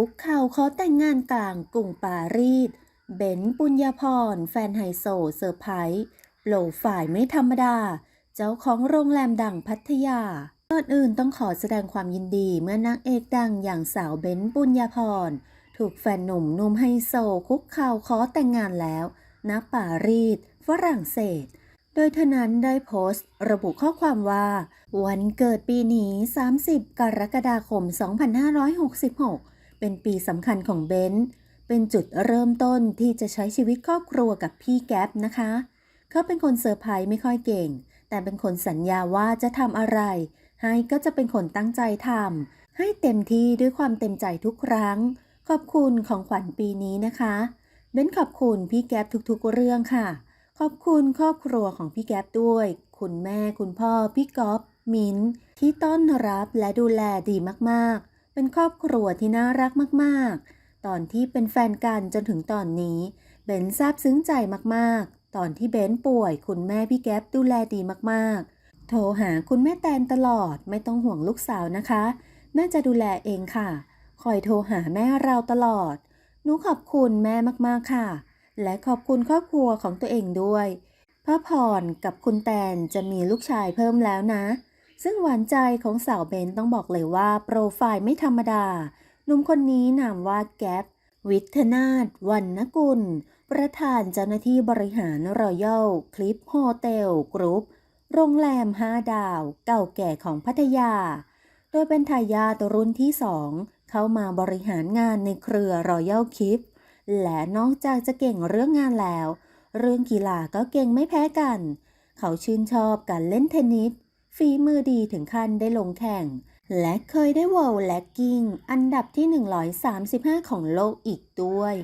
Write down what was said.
คุกเข่าขอแต่งงานกลางกรุงปารีส เบนปุญญาพร แฟนไฮโซเซอร์ไพรส์โปรฝ่ายไม่ธรรมดา เจ้าของโรงแรมดังพัทยาก่อนอื่นต้องขอแสดงความยินดีเมื่อนางเอกดังอย่างสาวเบนปุญญาพร ถูกแฟนหนุ่มหนุ่มไฮโซคุกเข่าขอแต่งงานแล้วณปารีสฝรั่งเศสโดยเธอนั้นได้โพสต์ ระบุข้อความว่า วันเกิดปีนี้ 30 กรกฎาคม 2566 เป็นปีสำคัญของเบนซ์เป็นจุดเริ่มต้นที่จะใช้ชีวิตครอบครัวกับพี่แก๊ปนะคะ เขาเป็นคนเซอร์ไพรส์ไม่ค่อยเก่ง แต่เป็นคนสัญญาว่าจะทำอะไร ให้ก็จะเป็นคนตั้งใจทำให้เต็มที่ด้วยความเต็มใจทุกครั้ง ขอบคุณของขวัญปีนี้นะคะเบนขอบคุณพี่แก๊ปทุกๆเรื่องค่ะ ขอบคุณครอบครัวของพี่แก๊ปด้วย คุณแม่คุณพ่อพี่ก๊อฟมิ้นท์ที่ต้อนรับและดูแลดีมากๆ เป็นครอบครัวที่น่ารักมากๆ ตอนที่เป็นแฟนกันจนถึงตอนนี้ เบนซาบซึ้งใจมากๆ ตอนที่เบนป่วยคุณแม่พี่แก๊ปดูแลดีมากๆ โทรหาคุณแม่แตนตลอดไม่ต้องห่วงลูกสาวนะคะ แม่จะดูแลเองค่ะ คอยโทรหาแม่เราตลอด หนูขอบคุณแม่มากๆค่ะ และขอบคุณครอบครัวของตัวเองด้วยพ่อพรกับคุณแตนจะมีลูกชายเพิ่มแล้วนะ ซึ่งหวานใจของสาวเบนต้องบอกเลยว่าโปรไฟล์ไม่ธรรมดา หนุ่มคนนี้นามว่าแก๊ปวิทนาถวันนกุล ประธานเจ้าหน้าที่บริหารรอยัลคลิปโฮเทลกรุ๊ปโรงแรม5ดาว เก่าแก่ของพัทยา โดยเป็นทายาทรุ่นที่2เข้ามาบริหารงานในเครือรอยัลคลิปและนอกจากจะเก่งเรื่องงานแล้ว เรื่องกีฬาก็เก่งไม่แพ้กัน เขาชื่นชอบการเล่นเทนนิส ฝีมือดีถึงขั้นได้ลงแข่ง และเคยได้วอลแลกกิ้งอันดับที่ 135 ของโลกอีกด้วย